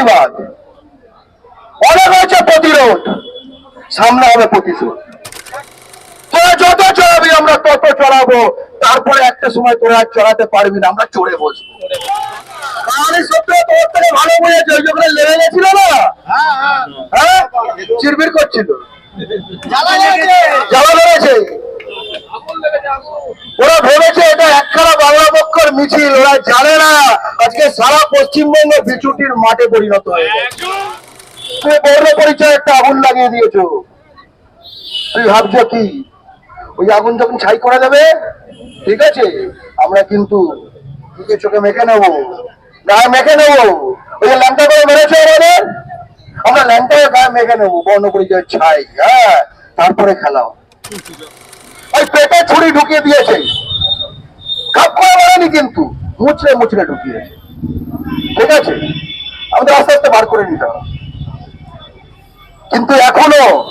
প্রতিবাদ। অনেক হয়েছে প্রতিরোধ। সামনে হবে প্রতিশোধ। তোরা যত চড়াবি আমরা তত চড়াবো তারপরে একটা সময় তোরা আর চড়াতে পারবি না আমরা চড়ে বসবো। তাহলে সত্যি তোর থেকে ভালো বুঝেছে? ওই যখন লেগে গেছিল না? হ্যাঁ? চিরবির করছিল। জ্বালা লেগেছে। ওরা ভেবেছে এটা একখানা বাংলা পক্ষর মিছিল ওরা জানে সারা পশ্চিমবঙ্গ বিচুটির মাঠে পরিণত হয়ে গেছে তুমি বর্ণ পরিচয় একটা আগুন লাগিয়ে দিয়েছ। তুই ভাবছ কি? ওই আগুন যখন ছাই করে দেবে ঠিক আছে আমরা কিন্তু চোখে চোখে মেখে নেব। গায়ে মেখে নেব। ওই ল্যাংটা করে মেরেছে আমাদের? আমরা ল্যাংটা হয়ে গায়ে মেখে নেব বর্ণ পরিচয় ছাই হ্যাঁ তারপরে খেলাও ওই পেটে ছুরি ঢুকিয়ে দিয়েছে। খাপ করে মারেনি কিন্তু মুচড়ে মুচড়ে ঢুকিয়েছে। ঠিক আছে? আমাদের আস্তে আস্তে বার করে নিতে হবে। কিন্তু এখনও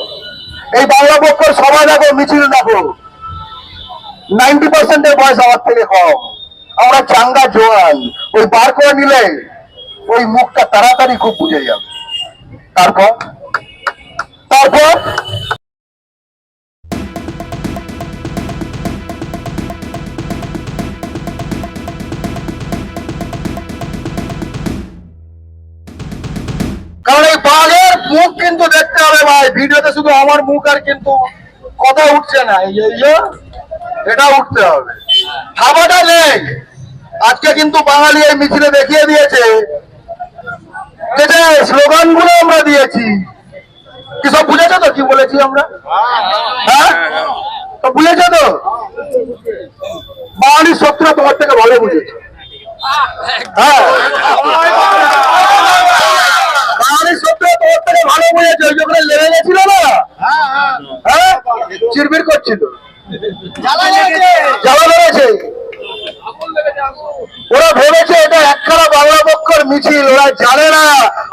এই বাংলা পক্ষের সবাই দেখো, মিছিল দেখো। নাইনটি পার্সেন্টের বয়স আমার থেকে কম। আমরা চাঙ্গা জোয়ান। ওই বার করে নিলে ওই মুখটা তাড়াতাড়ি খুব বুঝে যাবে। তারপর? তারপর? ভাই ভিডিওতে শুধু আমার মুখ আর কিন্তু কথা উঠছে না। এটা উঠতে হবে। হাবাটা লেগ আজকে কিন্তু বাঙালি এই মিছিলে দেখিয়ে দিয়েছে যে আমরা দিয়েছি। কি সব বুঝেছ তো কি বলেছি আমরা? হ্যাঁ? বুঝেছ তো? বাঙালির শত্রুরা তোমার থেকে ভালো বুঝেছে। হ্যাঁ বাঙালির শত্রুরা তোমার থেকে ভালো বুঝেছে ওই যখন লেগে গেছিল না হ্যাঁ চিরবির করছিল জ্বালা লেগেছে ওরা ভেবেছে এটা একখানা বাংলা পক্ষর মিছিল ওরা জানে না,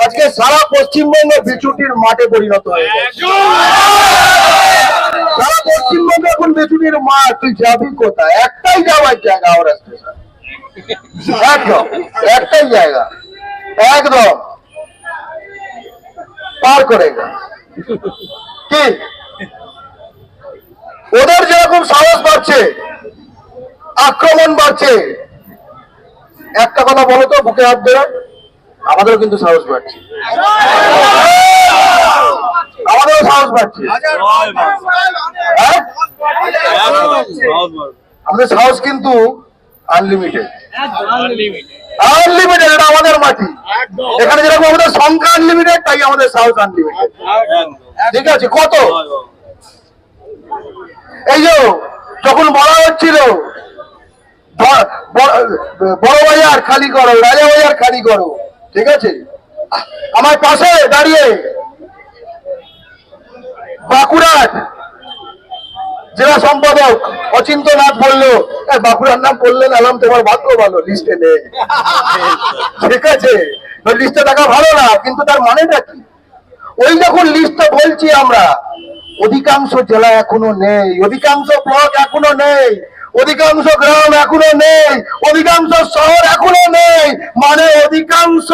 আজকে সারা পশ্চিমবঙ্গ বিচুটির মাঠে পরিণত হয়ে গেছে। সারা পশ্চিমবঙ্গ এখন বিচুটির মাঠ, তুই যাবি কোথায়? একটাই যাওয়ার জায়গা ওরা একদম, একটাই জায়গা। একদম। পার করে কি? ওদের যেরকম সাহস বাড়ছে, আক্রমণ বাড়ছে। একটা কথা বলো তো, বুকে হাত দেবে আমাদেরও কিন্তু সাহস বাড়ছে। আমাদেরও সাহস বাড়ছে। হ্যাঁ? আমাদের সাহস কিন্তু আনলিমিটেড আনলিমিটেড আমাদের মাটি। এখানে যেরকম সংখ্যা আনলিমিটেড তাই আমাদের সাহস আনলিমিটেড ঠিক আছে, কত? যখন বড় বাজার খালি করো, রাজা বাজার খালি করো ঠিক আছে? আমার পাশে দাঁড়িয়ে বাঁকুড়ার জেলা সম্পাদক অচিন্ত নাথ বলল "এ, বাঁকুড়ার নাম বললেন আলাম তোমার ভাগ্য ভালো লিস্টে নেই। ঠিক আছে? লিস্টে থাকা ভালো না কিন্তু তার মানেটা কি? ওই যখন লিস্টটা বলছি আমরা অধিকাংশ জেলা এখনও নেই অধিকাংশ ব্লক এখনও নেই। অধিকাংশ গ্রাম এখনও নেই, অধিকাংশ শহর এখনও নেই মানে অধিকাংশ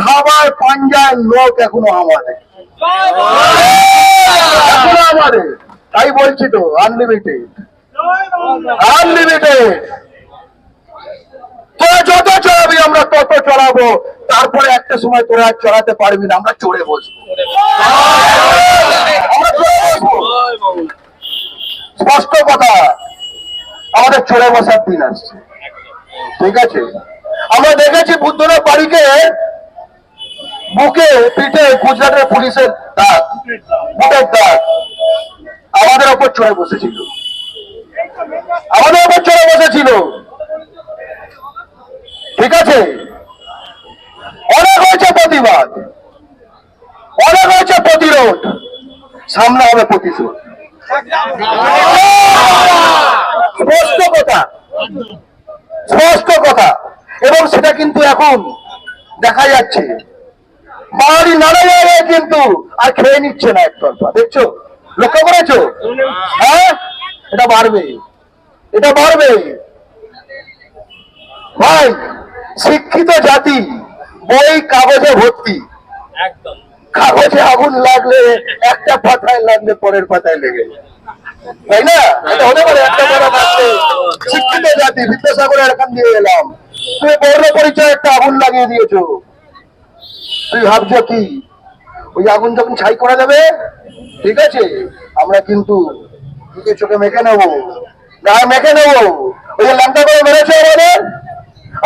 ধাবায় পাঞ্জায় লোক এখনও আমাদের এখনও আমাদের তাই বলছি তো আনলিমিটেড আনলিমিটেড যত চড়াবি আমরা তত চড়াবো তারপরে একটা সময় তোরা চড়াতে পারবি না আমরা চড়ে বসবো। স্পষ্ট কথা। চড়ে বসার দিন আসছে। ঠিক আছে? আমরা দেখেছি বুদ্ধনাথ বাড়িকে বুকে, পিঠে গুজরাটের পুলিশের দাগ, বুকের দাগ আমাদের ওপর চড়ে বসেছিল। আমাদের ওপর চড়ে বসেছিল। ঠিক আছে? অনেক হয়েছে প্রতিবাদ। অনেক হয়েছে প্রতিরোধ। সামনে হবে প্রতিশোধ। স্পষ্ট কথা। স্পষ্ট কথা। এবং সেটা কিন্তু এখন দেখা যাচ্ছে। বাঙালি নানা জায়গায় কিন্তু আর খেয়ে নিচ্ছে না একতরফা। দেখছ? লক্ষ্য করেছ? হ্যাঁ? এটা বাড়বে। এটা বাড়বে। ভাই, শিক্ষিত জাতি, বই, কাগজে ভর্তি। কাগজে আগুন লাগলে একটা পাতায় লাগলে পরের পাতায় লেগে তাই না? এটা হতে পারে একটা বড় মাত্রে শিক্ষিত জাতি বিদ্যাসাগরের এখান দিয়ে এলাম। তুমি বর্ণ পরিচয় একটা আগুন লাগিয়ে দিয়েছ। তুই ভাবছ কি? ওই আগুন যখন ছাই করা যাবে, ঠিক আছে, আমরা কিন্তু চোখে মেখে নেব। গায়ে মেখে নেব। ওই ল্যাংটা করে মেরেছে আমাদের?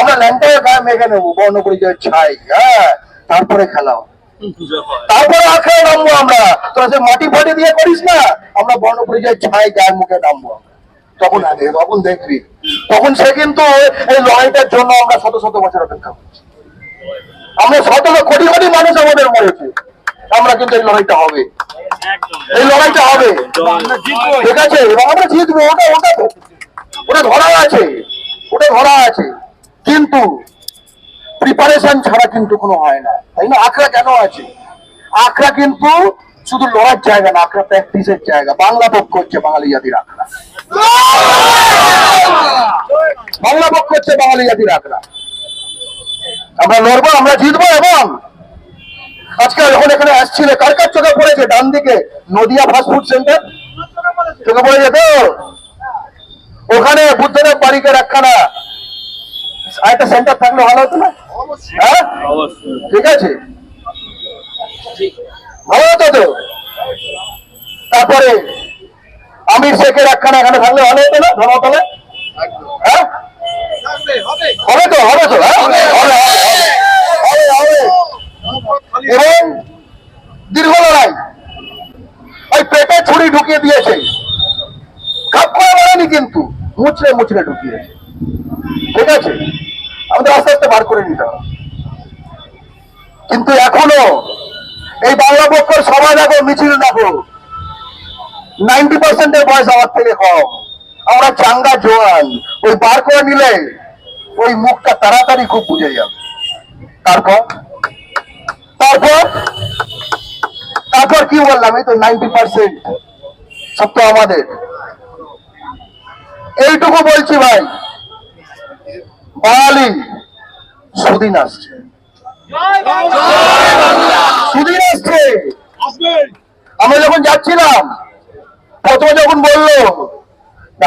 আমরা ল্যাংটায় গায়ে মেখে নেব, বর্ণ পরিচয় ছাই হ্যাঁ? তারপরে খেলাও। তারপরে আখড়ে নামবো আমরা। তোরা সে মাটি ফাটি দিয়ে করিস না, আমরা বর্ণ পরিচয় ছাই গায়ের মুখে নামবো তখন আগে, তখন দেখবি। তখন সে কিন্তু এই লড়াইটার জন্য আমরা শত শত বছর অপেক্ষা করছি। আমরা শত কোটি কোটি মানুষ আমাদের মরেছে আমরা কিন্তু এই লড়াইটা হবে। এই লড়াইটা হবে। ঠিক আছে আমরা জিতবো। ওটা ওটা ওটা ধরা আছে। ওটা ধরা আছে। কিন্তু প্রিপারেশন ছাড়া কিন্তু কোনো হয় না। তাই না? আখড়া কেন আছে? আখড়া কিন্তু শুধু লড়ার জায়গা না, আখড়া প্র্যাকটিসের জায়গা। বাংলা পক্ষ হচ্ছে বাঙালি জাতির আখড়া। বাংলা পক্ষ হচ্ছে বাঙালি জাতির আখড়া। আমরা লড়বো, আমরা জিতবো এবং আজকে যখন এখানে আসছিলে, কার কার চোখে পড়েছে? ডান দিকে, নদিয়া ফাস্টফুড সেন্টার চোখে পড়ে যেত ওখানে বুদ্ধদেব বাড়িকে একখানা একটা সেন্টার থাকলে ভালো হতো না? হ্যাঁ? ঠিক আছে। ভালো হতো তো? তারপরে আমির শেখের একখানা এখানে থাকলে ভালো হতো না? ধর্মতলে হ্যাঁ? হবে তো হবে তো হ্যাঁ? হবে হবে হবে হবে। এবং দীর্ঘ লড়াই। ওই পেটে ছুরি ঢুকিয়ে দিয়েছে। খাপ করে মারেনি কিন্তু মুচড়ে মুচড়ে ঢুকিয়েছে। ঠিক আছে? আমাদের আস্তে আস্তে বার করে নিতে কিন্তু এখনও এই বাংলা পক্ষের সবাই দেখো, মিছিল দেখো, নাইনটি পার্সেন্টের বয়স আমার থেকে কম। আমরা চাঙ্গা জোয়ান, ওই বার করে নিলে ওই মুখটা তাড়াতাড়ি খুব বুঝে যাবে। তারপর? তারপর? তারপর কি বললাম? এই তো নাইনটি পার্সেন্ট, সব তো আমাদের। এইটুকু বলছি ভাই। বাঙালি সুদিন আসছে। সুদিন আসছে। আমরা যখন যাচ্ছিলাম প্রথমে যখন বলল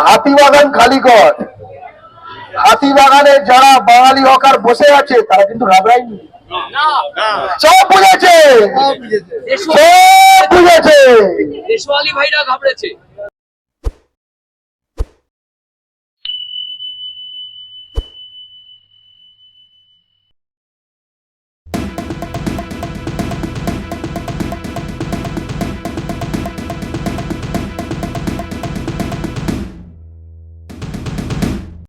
হাতি বাগান খালি কর। হাতি বাগানে যারা বাঙালি হকার বসে আছে তারা কিন্তু ঘাবড়ায়নি। সব বুঝেছে। সব বুঝেছে। ভাইরা ঘাবড়েছে।